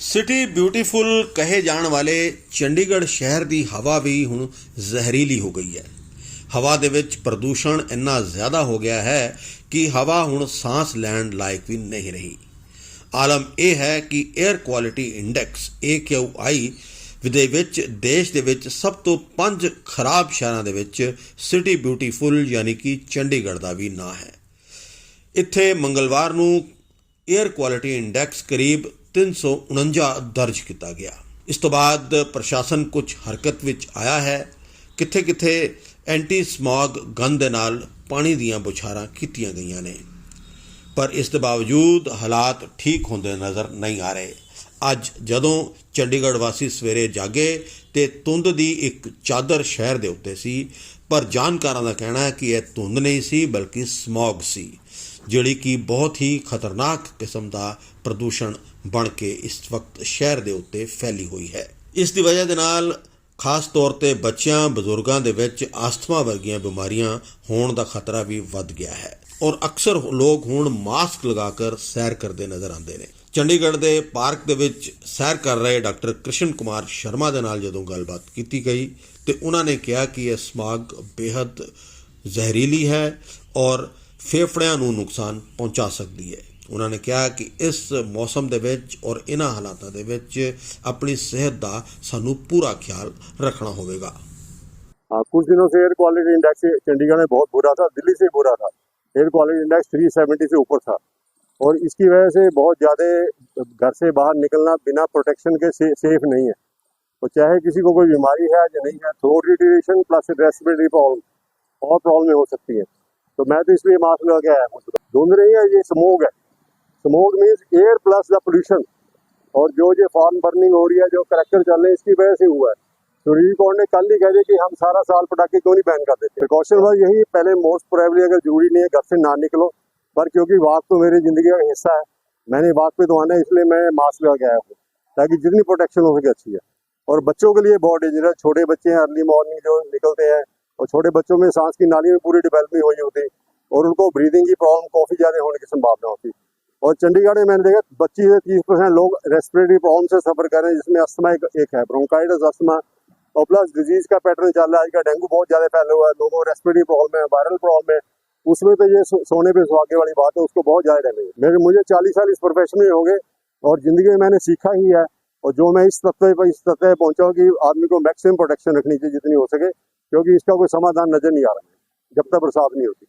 City beautiful ਕਹੇ ਜਾਣ ਵਾਲੇ ਚੰਡੀਗੜ੍ਹ ਸ਼ਹਿਰ ਦੀ ਹਵਾ ਵੀ ਹੁਣ ਜ਼ਹਿਰੀਲੀ ਹੋ ਗਈ ਹੈ। ਹਵਾ ਦੇ ਵਿੱਚ ਪ੍ਰਦੂਸ਼ਣ ਇੰਨਾ ਜ਼ਿਆਦਾ ਹੋ ਗਿਆ ਹੈ ਕਿ ਹਵਾ ਹੁਣ ਸਾਹ ਲੈਣ ਲਾਇਕ ਵੀ ਨਹੀਂ ਰਹੀ। ਆਲਮ ਇਹ ਹੈ ਕਿ 에ਅਰ ਕੁਆਲਿਟੀ ਇੰਡੈਕਸ AQI ਦੇ ਵਿੱਚ, ਦੇਸ਼ ਦੇ ਵਿੱਚ ਸਭ ਤੋਂ ਪੰਜ ਖਰਾਬ ਸ਼ਹਿਰਾਂ ਦੇ ਵਿੱਚ ਸਿਟੀ ਬਿਊਟੀਫੁਲ ਯਾਨੀ ਕਿ ਚੰਡੀਗੜ੍ਹ ਦਾ ਵੀ ਨਾਂ ਹੈ। ਇੱਥੇ ਮੰਗਲਵਾਰ ਨੂੰ 에ਅਰ ਕੁਆਲਿਟੀ ਇੰਡੈਕਸ ਕਰੀਬ 349 ਦਰਜ ਕੀਤਾ ਗਿਆ। ਇਸ ਤੋਂ ਬਾਅਦ ਪ੍ਰਸ਼ਾਸਨ ਕੁਝ ਹਰਕਤ ਵਿੱਚ ਆਇਆ ਹੈ। ਕਿੱਥੇ-ਕਿੱਥੇ ਐਂਟੀ ਸਮੌਗ ਗਨ ਦੇ ਨਾਲ ਪਾਣੀ ਦੀਆਂ ਬੁਛਾਰਾਂ ਕੀਤੀਆਂ ਗਈਆਂ ਨੇ। ਪਰ ਇਸ ਦੇ ਬਾਵਜੂਦ ਹਾਲਾਤ ਠੀਕ ਹੁੰਦੇ ਨਜ਼ਰ ਨਹੀਂ ਆ ਰਹੇ। ਅੱਜ ਜਦੋਂ ਚੰਡੀਗੜ੍ਹ ਵਾਸੀ ਸਵੇਰੇ ਜਾਗੇ ਤੇ ਧੁੰਦ ਦੀ ਇੱਕ ਚਾਦਰ ਸ਼ਹਿਰ ਦੇ ਉੱਤੇ ਸੀ, ਪਰ ਜਾਣਕਾਰਾਂ ਦਾ ਕਹਿਣਾ ਹੈ ਕਿ ਇਹ ਧੁੰਦ ਨਹੀਂ ਸੀ, ਬਲਕਿ ਸਮੌਗ ਸੀ। ਜਿਹੜੀ ਕਿ ਬਹੁਤ ਹੀ ਖਤਰਨਾਕ ਕਿਸਮ ਦਾ ਪ੍ਰਦੂਸ਼ਣ ਬਣ ਕੇ ਇਸ ਵਕਤ ਸ਼ਹਿਰ ਦੇ ਉੱਤੇ ਫੈਲੀ ਹੋਈ ਹੈ। ਇਸ ਦੀ ਵਜ੍ਹਾ ਦੇ ਨਾਲ ਖਾਸ ਤੌਰ ਤੇ ਬੱਚਿਆਂ, ਬਜ਼ੁਰਗਾਂ ਦੇ ਵਿੱਚ ਆਸਥਮਾ ਵਰਗੀਆਂ ਬਿਮਾਰੀਆਂ ਹੋਣ ਦਾ ਖਤਰਾ ਵੀ ਵੱਧ ਗਿਆ ਹੈ ਔਰ ਅਕਸਰ ਲੋਕ ਹੁਣ ਮਾਸਕ ਲਗਾ ਕੇ ਸੈਰ ਕਰਦੇ ਨਜ਼ਰ ਆਉਂਦੇ ਨੇ। ਚੰਡੀਗੜ੍ਹ ਦੇ ਪਾਰਕ ਦੇ ਵਿੱਚ ਸੈਰ ਕਰ ਰਹੇ ਡਾਕਟਰ ਕ੍ਰਿਸ਼ਨ ਕੁਮਾਰ ਸ਼ਰਮਾ ਦੇ ਨਾਲ ਜਦੋਂ ਗੱਲਬਾਤ ਕੀਤੀ ਗਈ ਤੇ ਉਹਨਾਂ ਨੇ ਕਿਹਾ ਕਿ ਇਹ ਸਮਾਗ ਬੇहद ਜ਼ਹਿਰੀਲੀ ਹੈ ਔਰ ਫੇਫੜਿਆਂ ਨੂੰ ਨੁਕਸਾਨ ਪਹੁੰਚਾ ਸਕਦੀ ਹੈ ਉਹਨਾਂ ਨੇ ਕਿਹਾ ਕਿ ਇਸ ਮੌਸਮ ਦੇ ਵਿੱਚ ਔਰ ਇਹਨਾਂ ਹਾਲਾਤਾਂ ਦੇ ਵਿੱਚ ਆਪਣੀ ਸਿਹਤ ਦਾ ਸਾਨੂੰ ਪੂਰਾ ਖਿਆਲ ਰੱਖਣਾ ਹੋਵੇਗਾ हाँ कुछ दिनों से एयर क्वालिटी इंडेक्स चंडीगढ़ में बहुत बुरा था दिल्ली से बुरा था एयर क्वालिटी इंडेक्स 370 से ऊपर था और इसकी वजह से बहुत ज़्यादा घर से बाहर निकलना बिना प्रोटेक्शन के से, सेफ नहीं है तो चाहे किसी को कोई बीमारी है या नहीं है throat irritation plus respiratory problem और प्रॉब्लम हो सकती है तो मैं तो इसलिए मास्क लगा के आया हूँ। धुंध रही है, ये स्मोक है। Smoke means air plus the pollution और जो ये फॉर्म बर्निंग हो रही है, जो करेक्टर चल रहे हैं, इसकी वजह से हुआ है। सुप्रीम कोर्ट ने कल ही कह दिया कि हम सारा साल पटाखे क्यों नहीं बैन कर देते? प्रिकॉशन बस यही पहले मोस्ट प्रोबेबली अगर ज़रूरी नहीं है, घर से ना निकलो। पर क्योंकि वाक तो मेरी ज़िंदगी का हिस्सा है, मैंने वाक पे तो आना है, इसलिए मैं मास्क लगा के आया हूँ। ताकि जितनी प्रोटेक्शन हो सके अच्छी है। और बच्चों के लिए बहुत डेंजरस छोटे बच्चे हैं अर्ली मॉर्निंग जो निकलते हैं और छोटे बच्चों में सांस की नाली में पूरी डेवलपमेंट हुई होती और उनको ब्रीदिंग की प्रॉब्लम काफ़ी ज़्यादा होने की संभावना होती। और चंडीगढ़ में मैंने देखा पच्चीस से तीस परसेंट लोग रेस्पिरेटरी प्रॉब्लम से सफ़र कर रहे हैं जिसमें अस्थमा एक, एक है ब्रोंकाइटिस अस्थमा और प्लस डिज़ीज़ का पैटर्न चल रहा है। आजकल डेंगू बहुत ज़्यादा फैला हुआ है लोगों को रेस्पिरेटरी प्रॉब्लम है वायरल प्रॉब्लम है। उसमें तो ये सोने पे सुहागे वाली बात है उसको बहुत ज़्यादा डैमेज मेरे मुझे चालीस साल इस प्रोफेशन में हो गए और ज़िंदगी में मैंने सीखा ही है। और जो मैं इस तत्व पर, इस तत्व पहुँचा हूँ कि आदमी को मैक्सिमम प्रोटेक्शन रखनी चाहिए जितनी हो सके, क्योंकि इसका कोई समाधान नज़र नहीं आ रहा है, जब तक बरसात नहीं होती।